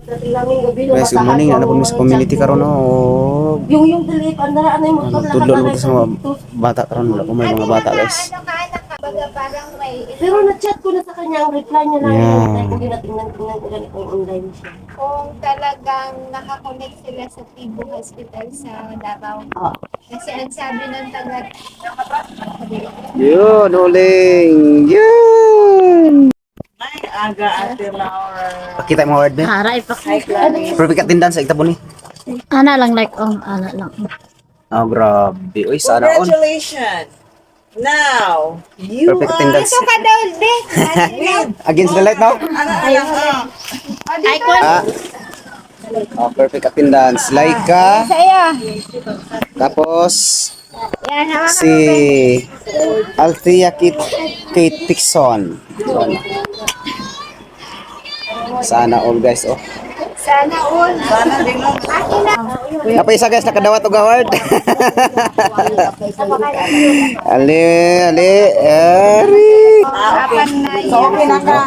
Guys, good morning. Ano po sa community karon no? Yung yung delete, andara na yung Ano, tudlo mo sa mga bata karon wala ko may mga bata guys. Ano. Pero na-chat ko na sa kanya, ang reply niya lang. Yeah. Yeah. Hindi na tingnan-tingnan ko lang kung online siya. Kung talagang nakakonect sila sa Tibo Hospital sa Davao. Ah. Kasi ang sabi ng taga... Yun, uling. Yun. Aga ate Laura. Pakita mo word ba? Haray pa Hi, Clarice. Perfect attendance sa itabon ni. Ana lang like oh, ana lang. Oh, grabe. Uy, sana on. Congratulations. Now, you Perfect are... attendance. Ito ka daw, be! Against the light now? Ano, ano, ano? Ko. Ah. Oh, perfect attendance. Laika. Sa'yo. Tapos Yan, hawakan si Althea Kit Kate Tixon. Sana all guys. Oh. Sana all. Sana din na. Napaisa guys, nakadawat og award. ali, ali, eri.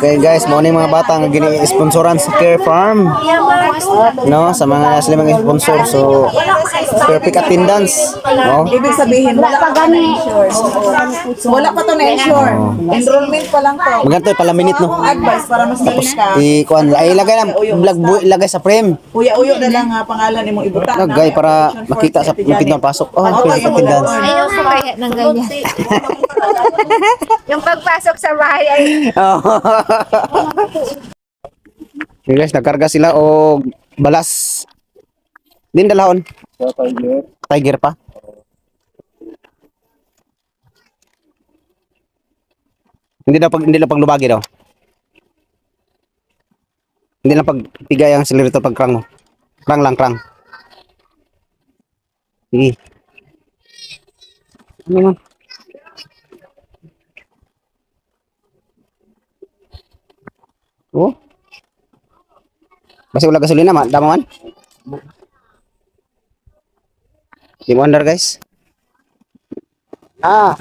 Okay guys, mo ni mga bata nga gini-sponsoran sa Care Farm. No, sa mga mga sponsor. So, perfect attendance. No? Ibig sabihin, wala pa gani. Wala pa to na-insure. Enrollment pa lang to. Magantoy pala minute no. Advice para mas galing ka. I kuan ay lagay na vlog ilagay sa frame. Uya-uyo na lang nga pangalan ni mong ibutan. Lagay para makita sa pinto pasok. Oh, perfect attendance. Ayaw ko kaya ng ganyan. Yung pagpasok sa bahay ay Oh. Okay guys, nagkarga sila o balas. Din dalahon. tiger. Tiger pa. Hindi na pag hindi na paglubagi daw. Hindi na pagpigay ang accelerator pag krang mo. Krang lang, krang. Sige. Ano man? Oh. Kasi wala gasolina, ma. Dama man. Di mo under, guys. Ah.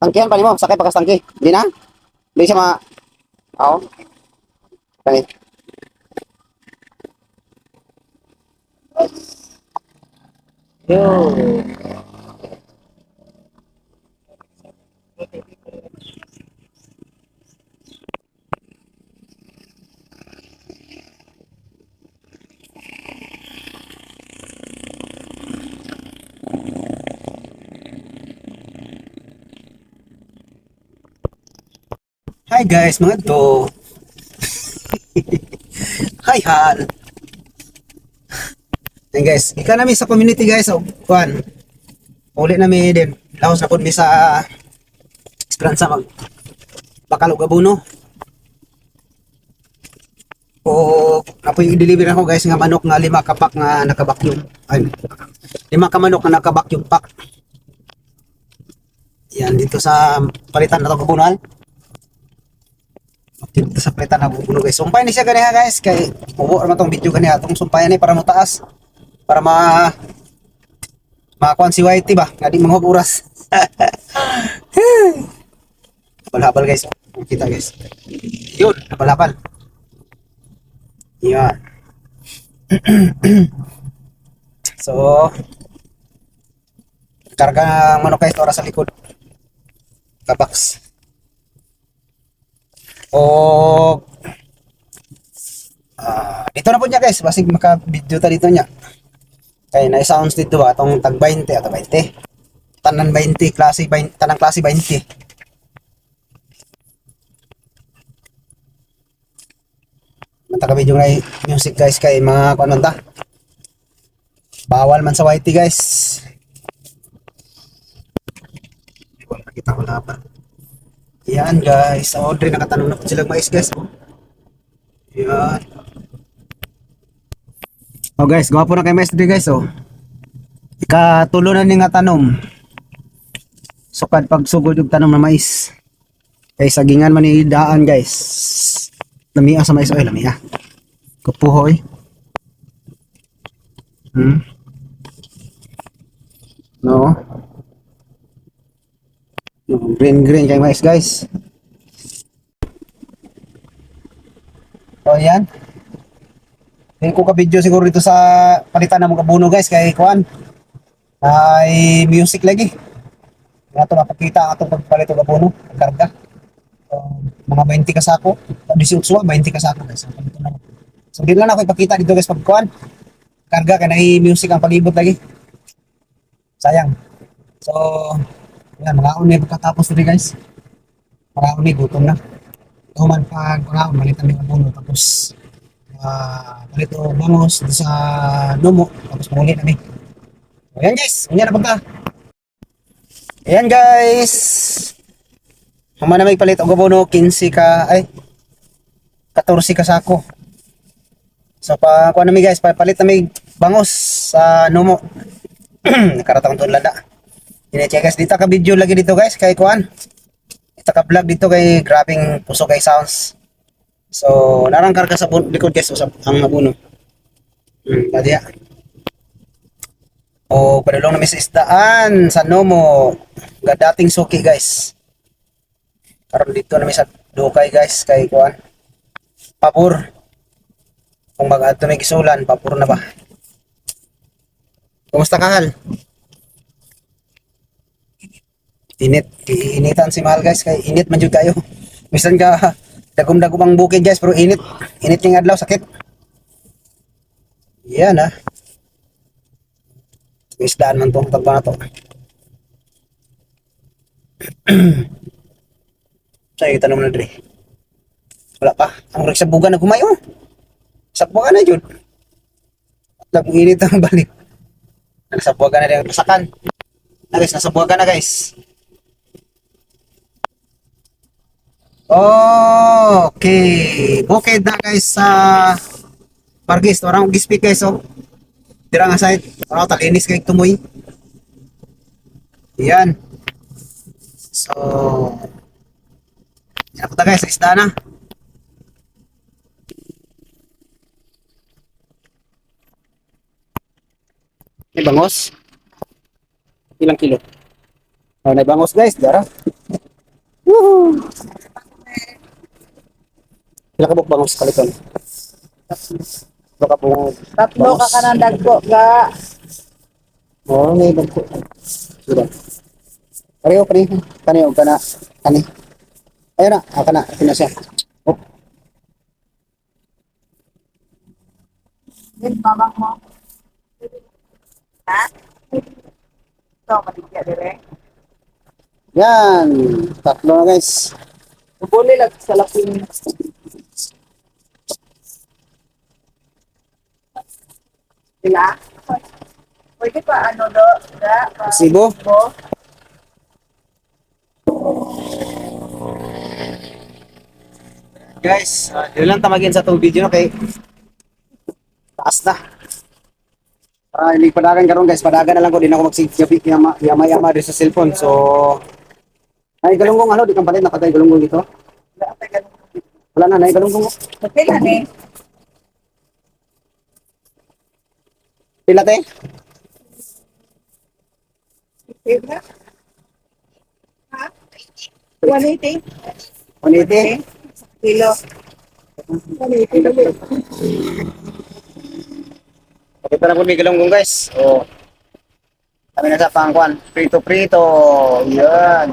Tangkihan pa mo. Sakay pa kas tangki. Di na? Di siya ma... Yo. Hi guys, mga to. Hi Han. Yan guys, ika namin sa community guys, oh, kuan. Uli namin din. Laos na po mi sa Esperanza mag bakal og abono. O napo yung deliver ako guys nga manok nga lima ka pack nga naka-vacuum. Ay, lima ka manok nga naka-vacuum pack. Yan dito sa palitan na to dito sa pleta na guys. Sumpay ni siya ganiha guys kay uwo naman tong video ganiha atong sumpayan ni para mo taas para ma makakuan si Whitey ba nga di manghog oras. Habal-habal guys. Kita guys. Yun, habal-habal. Yan. so karga ng manok guys ora sa likod. Kabaks. O ah, dito na po niya guys, basig maka-video ta dito niya. Kaya na sounds dito ba atong tag 20 ato 20. Tanan 20 klase 20, tanang klase 20. Manta ka video na music guys kay mga kuan man ta. Bawal man sa YT guys. Wala kita ko laban. Yan guys, sa Audrey nakatanong na po silang mais guys. Oh. Yan. Oh guys, gawa po na kay mais guys oh. Ikatulo na ni nga tanom. Sukad pag sugod yung tanom na mais. Kay sagingan man ni daan guys. Lamia sa mais oy, lamia. Kapuhoy. Hmm. No. Green green kay mais guys. So, ayan. Hindi ko ka-video siguro dito sa palitan ng mga kabuno guys kay Kuan. Ay music lagi. Nga ito mapakita atong pagpalit ng kabuno, karga. So, mga 20 kasako. 18 suwa, 20 kasako guys. Ang palito na. So, di lang ako ipakita dito guys pag Kuan. Karga kay na music ang palibot lagi. Sayang. So, yan, mga uni pagkatapos nito guys. Mga uni, gutom na. Tuman pag mga uni, malitan ng kabuno. Tapos, ah palito bangos dito sa Numo tapos muli na ni. Ayan guys, unya na punta. Ayan guys. Hama na may palit og abono 15 ka ay 14 ka sako. So pa kuha na mi guys, palit na may bangos sa Numo. Nakaratang to lada. Ini check guys dito ka video lagi dito guys kay kuan. Ito ka vlog dito kay grabing puso kay sounds. So, narang karga sa likod guys, usap ang abuno. Hmm, badya. O, padulong namin sa isdaan, sa Nomo. Ga dating suki guys. Karon dito namin sa Dukay guys, kay Kuan. Pabor. Kung mag ato na gisulan, pabor na ba? Kumusta ka, Hal? Init, iinitan si Mahal guys, kay init man jud kayo. Bisan ka dagom-dagom ang bukid guys, pero init. Init ning adlaw, sakit. Yan ah. Isdaan man tong tagpa na to. Sa iyo tanong na dre. Wala pa. Ang rig sa buga na gumayo. Sa buga na jud. At kung init ang balik. Nasa buga na rin pasakan. Na guys, nasa buga na guys. Okay. Bukid na guys sa Pargis. Orang gispik guys oh. Dira nga side. Orang talinis kay tumoy. Yan. So, yan po ta guys, sa isda na. May bangos. Ilang kilo? Oh, may bangos guys, dara. Woohoo! Ilang kabok bangos kaliton? Baka po Tatlo ka ka ng dagko ga. Oo, may bagko. Sila. Pareho, pareho. Kani, o kana. Kani. Ayun na, ako na. Ito na siya. Oh, Din mamang mo. Ha? Ito, matigya dire. yan. Tatlo na guys. Buli lang sa laping. Sila? Pwede pa ano do? Da? pa- Sibo. Bo? Guys, uh, yun lang tamagin sa itong video na kay taas na. Ah, hindi padagan karon guys, padagan na lang ko din ako magsigabi yama yama yama sa cellphone. So ay galunggong ano, di kang palit nakatay galunggong dito. Wala na, nay galunggong. Pila ni? Pila te? Pila? Ha? 180? 180. Kilo. Pakita na po may galunggong guys. Oh. Kami na sa pangkwan. Prito prito. Yan.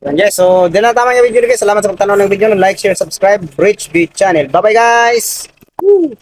Yan guys, so din na tama yung video guys. Salamat sa pagtanaw ng video. Like, share, subscribe. Rich Beat Channel. Bye bye guys! Woo!